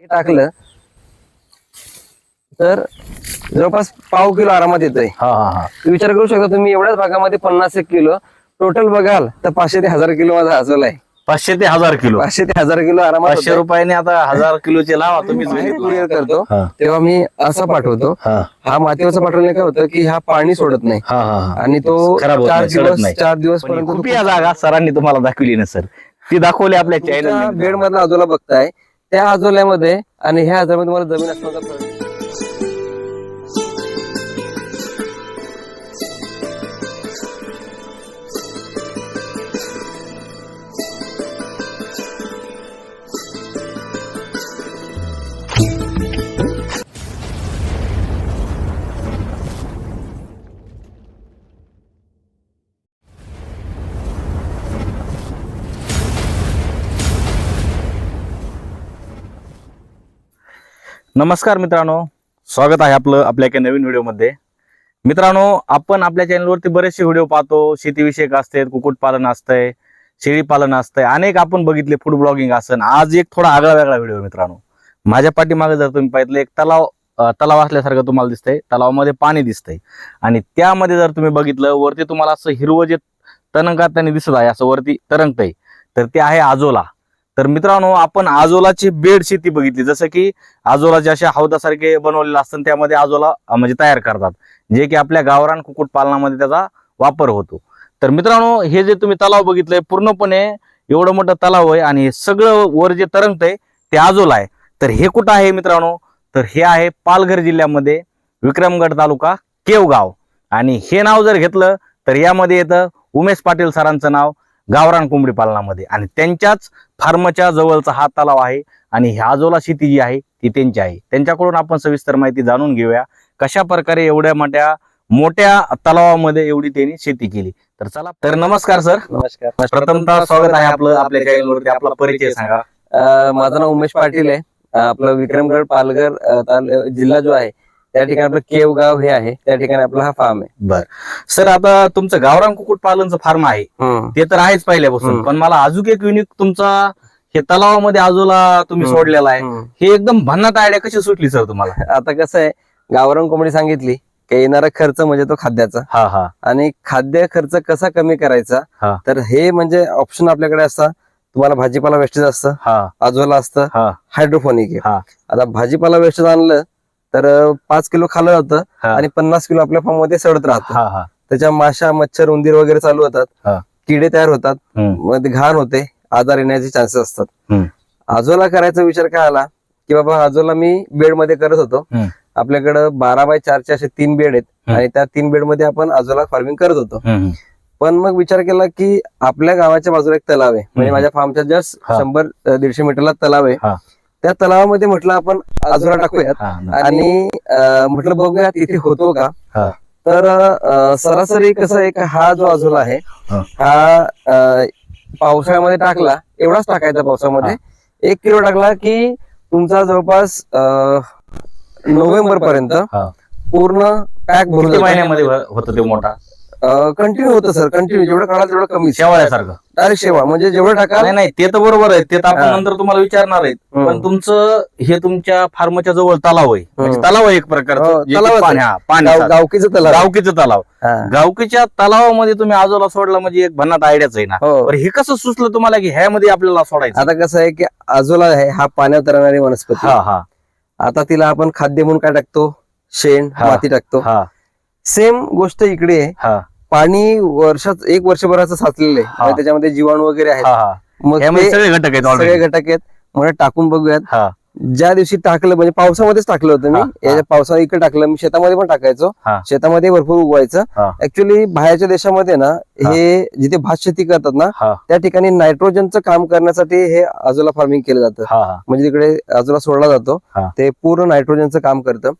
हे टाकलं तर जवळपास पाव किलो आरामात येतोय. हा हा हा. विचार करू शकता तुम्ही एवढ्याच भागामध्ये पन्नास एक किलो टोटल बघाल तर पाचशे ते हजार किलो माझा आजोल आहे. पाचशे ते हजार किलो. पाचशे ते हजार किलो आरामात पाचशे रुपयाने आता हजार किलोचे लावा तुम्ही कुरिअर करतो. हा. तेव्हा मी असं पाठवतो हा. हा मातीवरचा पाठवल्याने काय होतं की हा पाणी सोडत नाही. हा हा हा. आणि तो खराब होत चार नाही, सडत दिवस नाही. चार दिवस पण पर्यंत जागा सरांनी तुम्हाला दाखवली ना सर. ती दाखवली आपल्या बेड चॅनल मधला आजोला बघताय. त्या आजोल्यामध्ये आणि ह्या आजोल्यामध्ये मला जमीन असण्याचा नमस्कार मित्रांनो स्वागत आहे आपलं आपल्या एका नवीन व्हिडिओमध्ये. मित्रांनो आपण आपल्या चॅनलवरती बरेचसे व्हिडिओ पाहतो. शेतीविषयक असतात कुक्कुटपालन असतंय शेळीपालन असतंय. अनेक आपण बघितले फूड ब्लॉगिंग असन. आज एक थोडा आगळा वेगळा व्हिडिओ मित्रांनो. माझ्या पाठीमागे जर तुम्ही पाहिलं एक तलाव तलाव असल्यासारखं तुम्हाला दिसतंय. तलावामध्ये पाणी दिसतंय. आणि त्यामध्ये जर तुम्ही बघितलं वरती तुम्हाला असं हिरवं जे तणंगात त्यांनी दिसत आहे असं वरती तरंगतंय. तर ते आहे आजोला. तर मित्रांनो आपण आजोलाची बेड शेती बघितली. जसं की आजोलाचे अशा हौदासारखे बनवलेले असतात त्यामध्ये आजोला म्हणजे तयार करतात. जे की आपल्या गावरान कुक्कुट पालनामध्ये त्याचा वापर होतो. तर मित्रांनो हे जे तुम्ही तलाव बघितलंय पूर्णपणे एवढं मोठं तलाव आहे आणि सगळं वर जे तरंगतंय ते आजोला आहे. तर हे कुठं आहे मित्रांनो? तर हे आहे पालघर जिल्ह्यामध्ये विक्रमगड तालुका केवगाव. आणि हे नाव जर घेतलं तर यामध्ये येतं उमेश पाटील सरांचं नाव गावरान कोंबडी पालनामध्ये. आणि त्यांच्याच फार्मच्या जवळचा हा तलाव आहे आणि ही आजोला शेती जी आहे ती त्यांची आहे. त्यांच्याकडून आपण सविस्तर माहिती जाणून घेऊया कशा प्रकारे एवढ्या मोठ्या मोठ्या तलावामध्ये एवढी त्यांनी शेती केली. तर चला तर नमस्कार सर. नमस्कार. प्रथमतः स्वागत आहे आपलं आपल्या चॅनलवरती आपला परिचय सांगा. माझं नाव उमेश पाटील आहे. आपलं विक्रमगड पालघर जिल्हा जो आहे त्या ठिकाणी आपलं केवगाव हे आहे. त्या ठिकाणी आपला हा फार्म आहे. बर. सर आता तुमचं गावरान कुक्कुट पालनचं फार्म आहे ते तर आहेच पहिल्यापासून हम्म. पण मला अजून एक युनिक तुमचा हे तलावामध्ये आजोला तुम्ही हम्म. सोडलेला आहे. हम्म. हे एकदम भन्नाट आयडिया कशी सुटली सर तुम्हाला? आता कसं आहे गावरान कोंबडी सांगितली की येणारा खर्च म्हणजे तो खाद्याचा. हा हा. आणि खाद्य खर्च कसा कमी करायचा. तर हे म्हणजे ऑप्शन आपल्याकडे असतात तुम्हाला भाजीपाला वेस्टेज असतं हा. आजोला असतं हा. हायड्रोफोनिक आहे. हा. आता भाजीपाला वेस्टेज आणलं तर पाच किलो खाल्लं जातं हा. आणि पन्नास किलो आपल्या फार्ममध्ये सडत राहतं हा हा त्याच्या माशा मच्छर उंदीर वगैरे चालू होतात. किडे तयार होतात हम्म. मग ते घाण होते आजार येण्याचे चान्सेस असतात हम्म. आजोला करायचा विचार काय आला की बाबा आजोला मी बेडमध्ये करत होतो हम्म. आपल्याकडं बारा बाय चारचे असे तीन बेड आहेत हम्म. आणि त्या तीन बेडमध्ये आपण आजोला फार्मिंग करत होतो हम्म. पण मग विचार केला की आपल्या गावाच्या बाजूला एक तलाव आहे म्हणजे. माझ्या फार्मच्या जस्ट हा. शंभर अं, दीडशे मीटरला तलाव हा. त्या तलावामध्ये म्हटलं आपण आजोला टाकूयात. आणि म्हटलं बघूया तिथे होतो का. तर अं, सरासरी कसं आहे का हा जो आजोला आहे हा. हा अं, पावसाळ्यामध्ये टाकला एवढाच टाकायचा पावसामध्ये एक किलो टाकला की तुमचा जवळपास नोव्हेंबर पर्यंत हा. पूर्ण पॅक भरून महिन्यामध्ये होत ते मोठा कंटिन्यू होतं सर कंटिन्यू जेवढं काढाल तेवढं कमी शेवाळ्यासारखं. डायरेक्ट शेवा म्हणजे जेवढं टाकाल नाही नाही ते तर बरोबर आहे. ते तर आपण हा. नंतर तुम्हाला विचारणार आहेत. हम्म. पण तुमचं हे तुमच्या फार्मच्या जवळ तलाव आहे. म्हणजे तलाव आहे एक हो, तलावच आहे. हा, पाणी गावकीचं तलाव. गावकीचं तलाव. हा. गावकीच्या तलावामध्ये तुम्ही आजोला सोडला म्हणजे एक भन्नाट आयडियाच आहे ना. हो. पण हे कसं सुचलं तुम्हाला की ह्यामध्ये आपल्याला सोडायचं? आता कसं आहे की आजोला आहे हा पाण्यावर तरणारी वनस्पती. हा हा. आता तिला आपण खाद्य म्हणून काय टाकतो? शेण हा. माती टाकतो. हा. सेम गोष्ट इकडे आहे. हा. पाणी वर्षात एक वर्षभराचं साचलेलं आहे. हा. म्हणजे त्याच्यामध्ये जीवाणू वगैरे आहेत. हा हा. मग ते सगळे घटक आहेत सगळे ऑलरेडी घटक आहेत. म्हणजे टाकून बघूयात. हा. ज्या दिवशी टाकलं म्हणजे पावसामध्येच टाकलं होतं मी. याच्या पावसाळा इकडे टाकलं मी शेतामध्ये पण टाकायचो. शेतामध्ये भरपूर उगवायचं. ऍक्च्युली बाहेरच्या देशामध्ये ना हे जिथे भात शेती करतात ना त्या ठिकाणी नायट्रोजनचं काम करण्यासाठी हे आजोला फार्मिंग केलं जातं म्हणजे तिकडे आजूला सोडला जातो. ते पूर्ण नायट्रोजनचं काम करतं.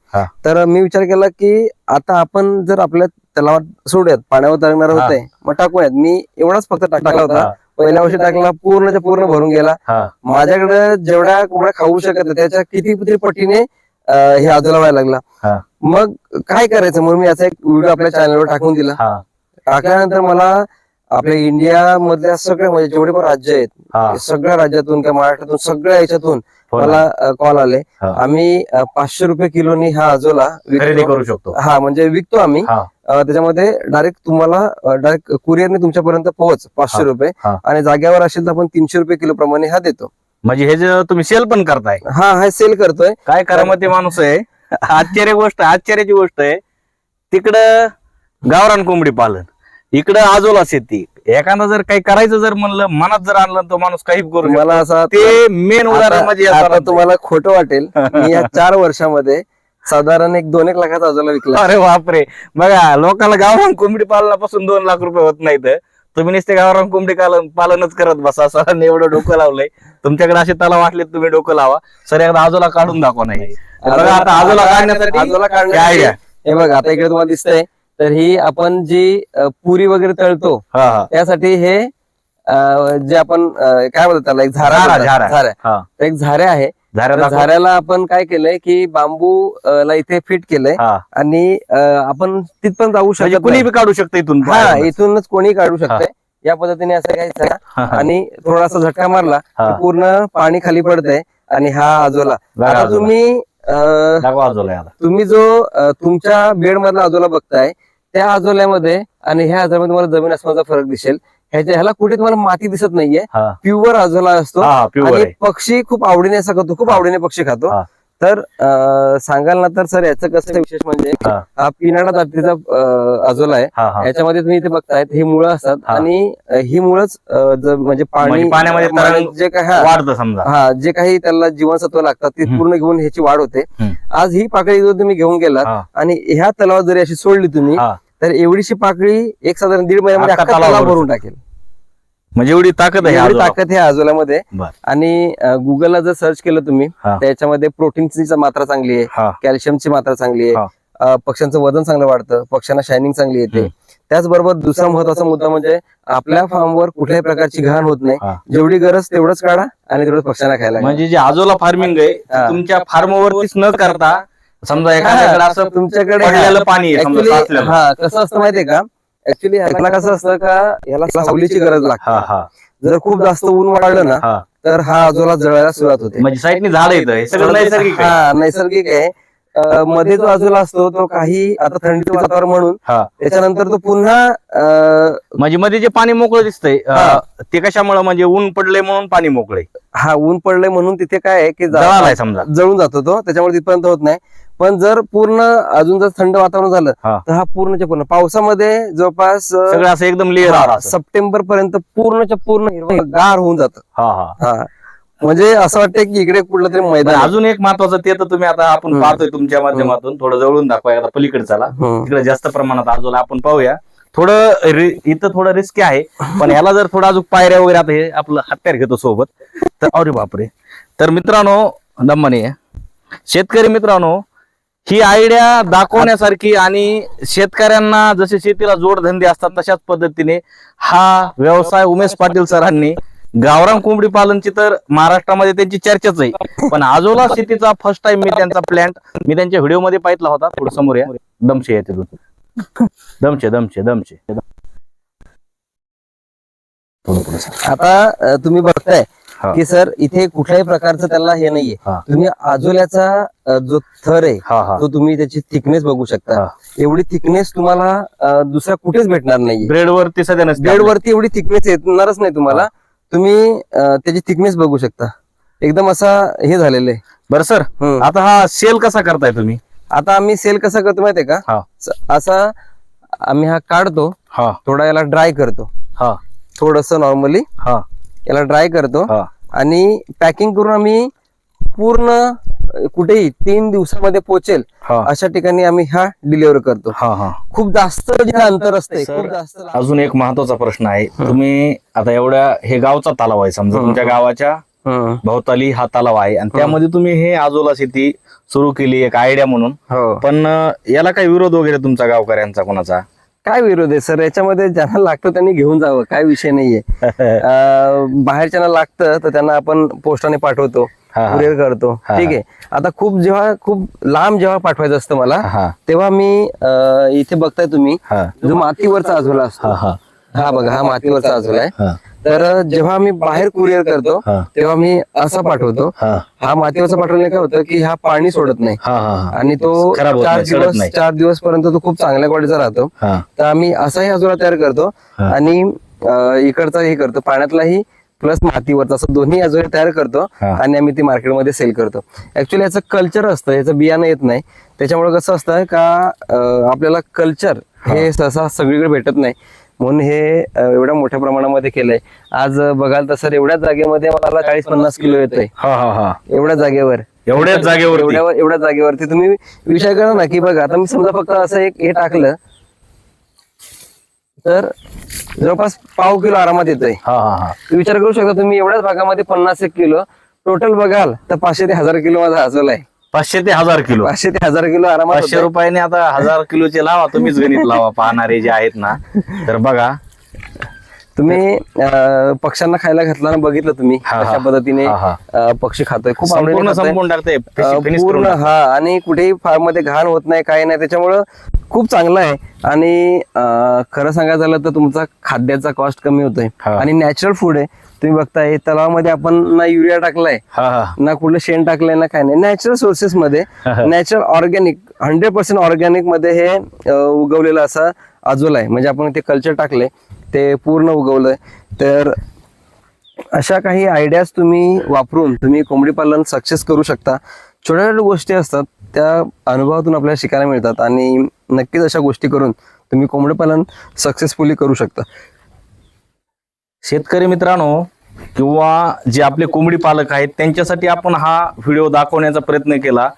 तर मी विचार केला की आता आपण जर आपल्या तलावात सोडूयात पाण्यावर तरंगणार. होते मग टाकूयात मी एवढाच फक्त टाकला होता पहिल्या वर्षी टाकला पूर्णच्या पूर्ण भरून गेला. हा. माझ्याकडे जेवढ्या कोंबड्या खाऊ शकत नाही, त्याच्या किती किती पटीने हे आजूला व्हायला लागला. हा. मग काय करायचं? म्हणून मी याचा एक व्हिडिओ आपल्या चॅनलवर टाकून दिला. हा. टाकल्यानंतर मला आपल्या इंडिया मधल्या सगळ्या म्हणजे जेवढे पण राज्य आहेत सगळ्या राज्यातून किंवा महाराष्ट्रातून सगळ्या याच्यातून हो. मला कॉल आले. आम्ही पाचशे रुपये किलोनी हा अजोला खरेदी विकतो. करू शकतो. हा म्हणजे विकतो आम्ही. हा. त्याच्यामध्ये डायरेक्ट तुम्हाला डायरेक्ट कुरिअरने तुमच्यापर्यंत पोहोच पाचशे. रुपये. आणि जाग्यावर असेल तर आपण तीनशे रुपये किलो प्रमाणे हा देतो. म्हणजे हे जे तुम्ही सेल पण करताय. हा हा सेल करतोय. काय करामती माणूस आहे? आश्चर्य गोष्ट आश्चर्याची गोष्ट आहे. तिकडं गावरान कोंबडी पालन. इकडं आजोला शेती. एखादा जर काही करायचं जर म्हणलं मनात जर आणलं तर माणूस काही करू. तुम्हाला असा ते मेन उदाहरण म्हणजे तुम्हाला खोटं वाटेल. मी या चार वर्षामध्ये साधारण एक दोन एक लाखाचा अजोला विकला. अरे बापरे. बघा लोकांना गावरान कोंबडी पालनापासून दोन लाख रुपये होत नाहीत. तुम्ही नुसते गावरान कोंबडी पालन पालनच करत बसा. सरांनी एवढं डोकं लावलंय. तुमच्याकडे असे तलाव वाटले तुम्ही डोकं लावा. सर एकदा आजोला काढून दाखवा नाही. बघा आता आजोला काढण्यासाठी आजोला काढण्यासाठी? हे बघा आता इकडे तुम्हाला दिसतंय. तर ही आपण जी पुरी वगैरे तळतो त्यासाठी हे जे आपण काय बोलतो त्याला? एक झारा झारा. झारा. झारा. एक झाऱ्या आहे. झाऱ्याला आपण काय केलंय की बांबू ला इथे फिट केलंय आणि आपण तिथपर्यंत जाऊ म्हणजे शकत कुणी नाही. बी काढू शकतो इथून हा. इथूनच कोणी काढू शकते या पद्धतीने असं घ्यायचं. आणि थोडासा झटका मारला पूर्ण पाणी खाली पडतंय आणि हा आजोला. आता. तुम्ही आजोला तुम्ही जो तुमच्या बेड मधला आजोला बघताय त्या आजोल्यामध्ये आणि ह्या आजोल्यामध्ये तुम्हाला जमीन आसमानाचा फरक दिसेल. ह्याच्या ह्याला कुठे तुम्हाला माती दिसत नाहीये हा प्युअर आजोला असतो हा प्युअर आणि आहे पक्षी खूप आवडीने असं खातो खूप. आवडीने पक्षी खातो हा. तर अ, सांगाल ना तर सर याचं कसं आहे विशेष म्हणजे हा. हा पिनाडा जातीचा अ, आजोला आहे हा हा याच्यामध्ये तुम्ही इथे बघतायत ही मुळं असतात हा. आणि अ, ही मुळंच अ, ज- म्हणजे पाणी म्हणजे पाण्यामध्ये जे काय हा, वाढतं समजा हा जे काही त्याला जीवनसत्व लागतात ते हम्म. पूर्ण घेऊन ह्याची वाढ होते हम्म. आज ही पाकळी जर तुम्ही घेऊन गेलात हा. आणि ह्या तलावात जरी अशी सोडली तुम्ही हा. तर एवढीशी पाकळी एक साधारण दीड महिन्यामध्ये भरून टाकेल म्हणजे एवढी ताकद आहे एवढी. ताकद ह्या आजोल्यामध्ये बर. आणि गुगलला जर सर्च केलं तुम्ही. त्याच्यामध्ये प्रोटीनची मात्रा चांगली आहे कॅल्शियमची मात्रा चांगली. आहे पक्ष्यांचं वजन चांगलं वाढतं पक्ष्यांना शायनिंग चांगली येते. त्याचबरोबर दुसरा महत्त्वाचा मुद्दा म्हणजे आपल्या फार्मवर कुठल्याही प्रकारची घाण होत नाही. जेवढी गरज तेवढंच काढा आणि तेवढंच पक्ष्यांना खायला. म्हणजे जे आजोला फार्मिंग आहे. तुमच्या फार्मवरतीच न करता समजा एखाद्याकडे असं तुमच्याकडे पडलेलं पाणी आहे, समजा ऍक्च्युली साचलेलं. हा कसं असतं माहितीये का? ऍक्च्युली ह्याला कसं असतं का ह्याला सावलीची गरज लागते. हा जर खूप जास्त ऊन वाढलं ना हा. तर हा आजोला जळायला सुरुवात होते. म्हणजे साईडनी झाड येतं हे सगळं नैसर्गिक आहे. हा नैसर्गिक आहे. अं, मध्ये जो आजोला असतो तो काही आता थंडीचं वातावरण म्हणून हा. त्याच्यानंतर तो पुन्हा अं, म्हणजे मध्ये जे पाणी मोकळं दिसतंय. अं, ते कशामुळे? म्हणजे ऊन पडले म्हणून पाणी मोकळे हा ऊन पडलंय म्हणून तिथे काय आहे की जा- जळालाय समजा. जळून जातो तो त्याच्यामुळे तिथपर्यंत होत नाही. पण जर पूर्ण अजून जर थंड वातावरण झालं हा. तर हा पूर्णच्या पूर्ण पावसामध्ये जवळपास अं, सगळं असं एकदम लेअर हा, सप्टेंबर पर्यंत पूर्णच्या पूर्ण हिरवं गार होऊन जातं. हा हा. हा. म्हणजे असं वाटतं की इकडे कुठलं तरी बरं, मैदान आहे. अजून एक महत्वाचं ते तर तुम्ही आता आपण हम्म. पाहतोय तुमच्या माध्यमातून. थोडं जवळून दाखवा आता पलीकडे चला. हम्म. तिकडे जास्त प्रमाणात आजोला आपण पाहूया. थोडं रि- इथं थोडं रिस्की आहे पण याला जर थोडं अजून पायऱ्या वगैरे आता हे आपलं हत्यार घेतो सोबत तर अरे बापरे. तर मित्रांनो दम्माने शेतकरी मित्रांनो ही आयडिया दाखवण्यासारखी आणि शेतकऱ्यांना जसे शेतीला जोडधंदे असतात तशाच पद्धतीने हा व्यवसाय उमेश पाटील सरांनी गावरान कोंबडी पालनची तर महाराष्ट्रामध्ये त्यांची चर्चाच आहे. पण आजोला शेतीचा फर्स्ट टाइम मी त्यांचा प्लॅन्ट मी त्यांच्या व्हिडिओमध्ये पाहितला होता. थोडं समोर या. दमशे या तिथून दमशे दमशे दमशे. आता तुम्ही बघताय की सर इथे कुठल्याही प्रकारचं त्याला हे नाहीये. तुम्ही आजोल्याचा जो थर आहे तो तुम्ही त्याची थिकनेस बघू शकता. एवढी थिकनेस तुम्हाला दुसऱ्या कुठेच भेटणार नाहीये. ब्रेड वरती सध्या नसते बेड वरती एवढी थिकनेस येणारच नाही तुम्हाला. तुम्ही त्याची थिकनेस बघू शकता. एकदम असा हे झालेलं आहे. बरं सर. आता हा सेल कसा करताय तुम्ही? आता आम्ही सेल कसा करतो माहितीये का? असा आम्ही हा काढतो थोडा याला ड्राय करतो. हा. थोडस नॉर्मली हा. याला ड्राय करतो. हा. आणि पॅकिंग करून आम्ही पूर्ण कुठेही तीन दिवसामध्ये पोहोचेल हा. अशा ठिकाणी आम्ही हा डिलिव्हर करतो. हा हा. खूप जास्त जिथे अंतर असते खूप जास्त लांब- अजून एक महत्त्वाचा प्रश्न आहे. तुम्ही आता एवढ्या हे गावचा तलाव आहे समजा. तुमच्या गावाच्या. भोवताली हा तलाव आहे. आणि त्यामध्ये तुम्ही हे आजोला शेती सुरू केली एक आयडिया म्हणून. हो. पण अं, याला काही विरोध वगैरे तुमचा गावकऱ्यांचा कोणाचा? काय विरोध आहे? सर याच्यामध्ये ज्यांना लागतं त्यांनी घेऊन जावं काय विषय नाहीये. अं, बाहेरच्यांना लागतं तर त्यांना आपण पोस्टाने पाठवतो हा, हा. कुरिअर करतो. ठीक आहे. आता खूप जेव्हा खूप लांब जेव्हा पाठवायचं असतं मला तेव्हा मी अं, इथे बघताय तुम्ही हा. जो मातीवरचा आजोला असतो. हा हा. हा बघा हा मातीवरचा अजून आहे. हा. तर जेव्हा आम्ही बाहेर कुरिअर करतो तेव्हा मी असा पाठवतो. हा. मातीवरचा पाठवल्याने काय होतं की हा पाणी सोडत नाही. आणि तो खराब होत चार दिवस. चार दिवस पर्यंत तो खूप चांगल्या क्वालिटीचा राहतो. तर आम्ही असाही अजून तयार करतो. आणि इकडचा हे करतो. पाण्यातलाही प्लस मातीवरचा असं दोन्ही अजून तयार करतो. आणि आम्ही ती मार्केटमध्ये सेल करतो. ऍक्च्युली याचं कल्चर असतं. याचं बियाणं येत नाही. त्याच्यामुळे कसं असतं का आपल्याला कल्चर हे सहसा सगळीकडे भेटत नाही. म्हणून हे एवढ्या मोठ्या प्रमाणामध्ये केलंय. आज बघाल तर सर एवढ्याच जागेमध्ये मला चाळीस पन्नास किलो येतोय. हा हा हा. एवढ्या जागेवर. एवढ्याच जागेवरती? एवढ्या एवढ्या जागेवरती. तुम्ही विचार करा ना की बघा आता मी समजा फक्त असं एक हे टाकलं तर जवळपास पाव किलो आरामात येतोय. हा हा हा. विचार करू शकता तुम्ही एवढ्याच भागामध्ये पन्नास एक किलो. टोटल बघाल तर पाचशे ते हजार किलो माझा हजवला आहे. पाचशे ते हजार किलो पाचशे ते हजार किलो आरामात पाचशे होतंय. रुपयाने आता हजार किलोचे लावा तुम्हीच गणित लावा पाहणारे जे आहेत ना तर बघा तुम्ही अं, पक्ष्यांना खायला घातला ना बघितलं तुम्ही हा, हा. कशा पद्धतीने हा, हा. अं, पक्षी खातोय खूप आवडीने संपूर्ण खातोय. संपून टाकते अं, पूर्ण हा आणि कुठेही फार्ममध्ये घाण होत नाही काही नाही त्याच्यामुळं खूप चांगलं आहे आणि अं, खरं सांगायचं झालं तर तुमचा खाद्याचा कॉस्ट कमी होतोय हा. आणि नॅचरल फूड आहे तुम्ही बघताय तलावामध्ये आपण ना युरिया टाकलाय हा हा. ना कुठलं शेण टाकलंय ना काय नाही. नॅचरल सोर्सेस मध्ये नॅचरल ऑर्गॅनिक हंड्रेड पर्सेंट ऑर्गॅनिकमध्ये हे उगवलेलं असं अजोल आहे. म्हणजे आपण ते कल्चर टाकले ते पूर्ण उगवलंय. तर अशा काही आयडियाज तुम्ही वापरून तुम्ही कोंबडी पालन सक्सेस करू शकता. छोट्या छोट्या गोष्टी असतात त्या अनुभवातून आपल्याला शिकायला मिळतात. आणि नक्कीच अशा गोष्टी करून तुम्ही कोंबडी पालन सक्सेसफुली करू शकता. शेतकरी मित्रांनो किंवा जे आपले कोंबडी पालक आहेत त्यांच्यासाठी आपण हा व्हिडिओ दाखवण्याचा प्रयत्न केला.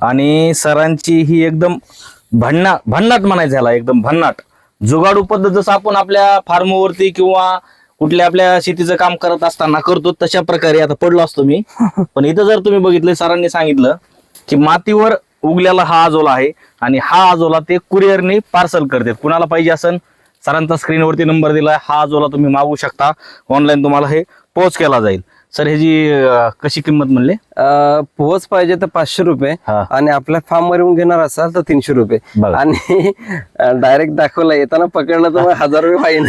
आणि सरांची ही एकदम भन्ना भन्नाट म्हणायचं ह्याला एकदम भन्नाट. जुगाडू पद्धत जसं आपण आपल्या फार्मवरती किंवा कुठल्या आपल्या शेतीचं काम करत असताना करतो तशा प्रकारे आता पडलो असतो मी. पण इथं जर तुम्ही बघितलं सरांनी सांगितलं की मातीवर उगलेला हा आजोला आहे आणि हा आजोला ते कुरिअरने पार्सल करतात. कुणाला पाहिजे असन? सरांचा स्क्रीनवरती नंबर दिला हा जोला तुम्ही मागू शकता. ऑनलाईन तुम्हाला हे पोच केला जाईल. सर ह्याची अं, कशी किंमत म्हणले? अं, पोहोच पाहिजे तर पाचशे रुपये हा. आणि आपल्या फार्म वर येऊन घेणार असाल तर तीनशे रुपये. बघा. आणि डायरेक्ट दाखवला येताना पकडलं तर मग हजार रुपये फाईन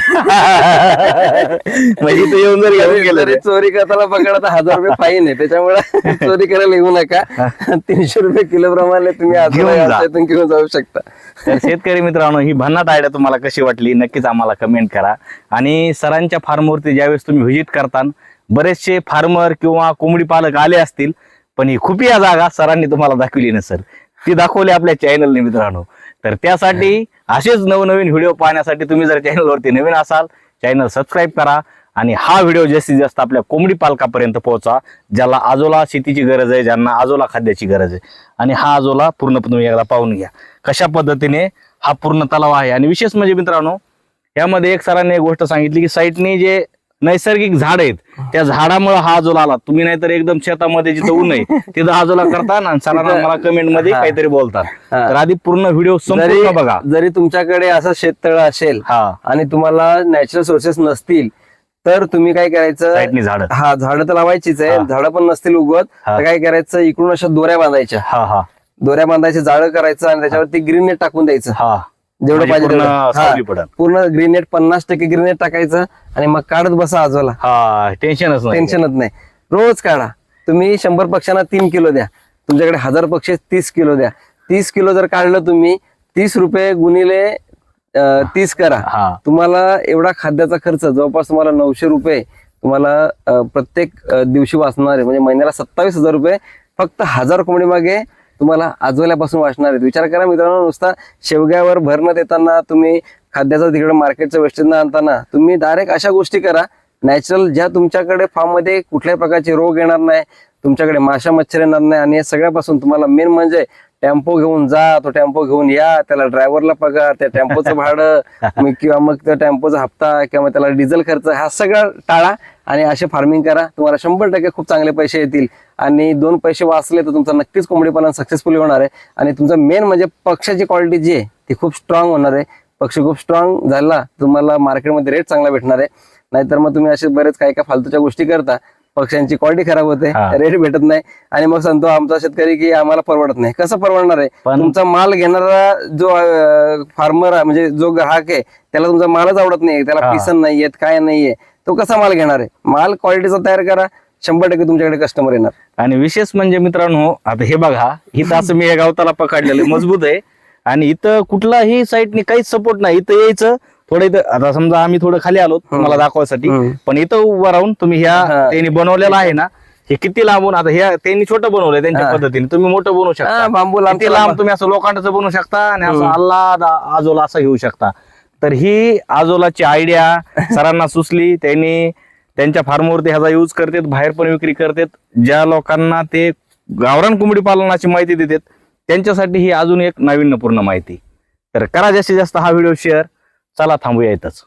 म्हणजे इथं येऊन जर घेऊन गेलं ते. चोरी करताना पकडलं तर हजार रुपये फाईन आहे. त्याच्यामुळे चोरी करायला येऊ नका. तीनशे रुपये किलो प्रमाणे तुम्ही घेऊन जा. आजूबाजूला घेऊन जाऊ शकता. तर शेतकरी मित्रांनो ही भन्नाट आयडिया तुम्हाला कशी वाटली? नक्कीच आम्हाला कमेंट करा. आणि सरांच्या फार्मवरती ज्यावेळेस तुम्ही व्हिजिट करता बरेचसे फार्मर किंवा कोंबडी पालक आले असतील पण ही खूप या जागा सरांनी तुम्हाला दाखवली नसेल ती दाखवली आपल्या चॅनलने मित्रांनो. तर त्यासाठी असेच नवनवीन व्हिडिओ पाहण्यासाठी तुम्ही जर चॅनलवरती नवीन असाल चॅनल सबस्क्राईब करा आणि हा व्हिडिओ जास्तीत जास्त आपल्या कोंबडी पालकापर्यंत पोहोचा ज्याला आजोला शेतीची गरज आहे ज्यांना आजोला खाद्याची गरज आहे. आणि हा आजोला पूर्ण तुम्ही एकदा पाहून घ्या. कशा पद्धतीने हा पूर्ण तलाव आहे? आणि विशेष म्हणजे मित्रांनो यामध्ये एक सरांनी एक गोष्ट सांगितली की साईटने जे नैसर्गिक झाड आहेत. त्या झाडामुळे हा आजोला आला. तुम्ही नाहीतर एकदम शेतामध्ये जिथं ऊन आहे तिथं आजोला करता ना सरांना मला कमेंटमध्ये. काहीतरी बोलतात. तर आधी पूर्ण व्हिडिओ संपूर्ण बघा. जरी तुमच्याकडे असं शेततळ असेल हा. आणि तुम्हाला नॅचरल सोर्सेस नसतील तर तुम्ही काय करायचं झाड. हा झाडं तर लावायचीच आहे. झाडं पण नसतील उगवत. तर काय करायचं? इकडून अशा दोऱ्या बांधायच्या. हा हा. दोऱ्या बांधायचे जाळं करायचं आणि त्याच्यावरती ग्रीन नेट टाकून द्यायचं. हा. जेवढं म्हणजे पाहिजे पूर्ण तेवढं. सावली हा. पडल. पूर्ण ग्रीन नेट पन्नास टक्के ग्रीन नेट टाकायचं आणि मग काढत बसा आजोला. हा टेन्शनच नाही. टेन्शनच नाही. रोज काढा. तुम्ही शंभर पक्ष्यांना तीन किलो द्या. तुमच्याकडे हजार पक्षी तीस किलो द्या. तीस किलो जर काढलं तुम्ही तीस रुपये गुणिले अं, तीस करा. हा. तुम्हाला एवढा खाद्याचा खर्च जवळपास तुम्हाला नऊशे रुपये तुम्हाला अं, प्रत्येक अं, दिवशी वाचणार आहे. म्हणजे महिन्याला सत्तावीस हजार रुपये फक्त हजार कोंबडी मागे तुम्हाला आजवल्यापासून वाचणार आहेत. विचार करा मित्रांनो नुसता शेवग्यावर भर न देताना तुम्ही खाद्याचं तिकडे मार्केटचं वेस्टेज न आणताना तुम्ही डायरेक्ट अशा गोष्टी करा. नॅचरल ज्या तुमच्याकडे फार्ममध्ये कुठल्याही प्रकारचे रोग येणार नाही तुमच्याकडे माशा मच्छर येणार नाही आणि या सगळ्यापासून तुम्हाला मेन म्हणजे टेम्पो घेऊन जा तो टेम्पो घेऊन या त्याला ड्रायव्हरला पगार त्या टेम्पोचं भाडं किंवा मग त्या टेम्पोचा हप्ता किंवा मग त्याला डिझेल खर्च हा सगळा टाळा आणि असे फार्मिंग करा. तुम्हाला शंभर टक्के खूप चांगले पैसे येतील. आणि दोन पैसे वाचले तर तुमचा नक्कीच कोंबडी पालन सक्सेसफुल होणार आहे. आणि तुमचं मेन म्हणजे पक्षाची क्वालिटी जी आहे ती खूप स्ट्रॉंग होणार आहे. पक्ष खूप स्ट्रॉंग झाला तुम्हाला मार्केटमध्ये रेट चांगला भेटणार आहे. नाहीतर मग तुम्ही असे बरेच काही काय फालतूच्या गोष्टी करता. पक्ष्यांची क्वालिटी खराब होते हा. रेट भेटत नाही. आणि मग सांगतो आमचा शेतकरी की आम्हाला परवडत नाही. कसं परवडणार आहे? पण तुमचा माल घेणारा जो फार्मर म्हणजे जो ग्राहक आहे त्याला तुमचा मालच आवडत नाही. त्याला हा. पिसन नाहीयेत काय नाहीये. तो कसा माल घेणार आहे? माल क्वालिटीचा तयार करा. शंभर टक्के तुमच्याकडे कस्टमर येणार. आणि विशेष म्हणजे मित्रांनो आता हे बघा इथं असं मी या गावताला पकडलेलं मजबूत आहे. आणि इथं कुठलाही साईडनी काहीच सपोर्ट नाही. इथं यायचं थोडं इथं आता समजा आम्ही थोडं खाली आलो तुम्हाला दाखवायसाठी. पण इथं उभं राहून तुम्ही ह्या. त्यांनी बनवलेलं आहे ना हे किती लांबून आता ह्या त्यांनी छोटं बनवलंय त्यांच्या. पद्धतीने. तुम्ही मोठं बनवू शकता. बांबू लांब लांब. तुम्ही असं लोखंडाचं बनवू शकता आणि असं. आल्लाद आजोला असं घेऊ शकता. तर ही आजोलाची आयडिया सरांना सुचली त्यांनी त्यांच्या फार्मवरती ह्याचा यूज करतात बाहेर पण विक्री करतात. ज्या लोकांना ते गावरान कोंबडी पालनाची माहिती देतात त्यांच्यासाठी ही अजून एक नाविन्यपूर्ण माहिती. तर करा जास्तीत जास्त हा व्हिडिओ शेअर चला थांबूया इथंच.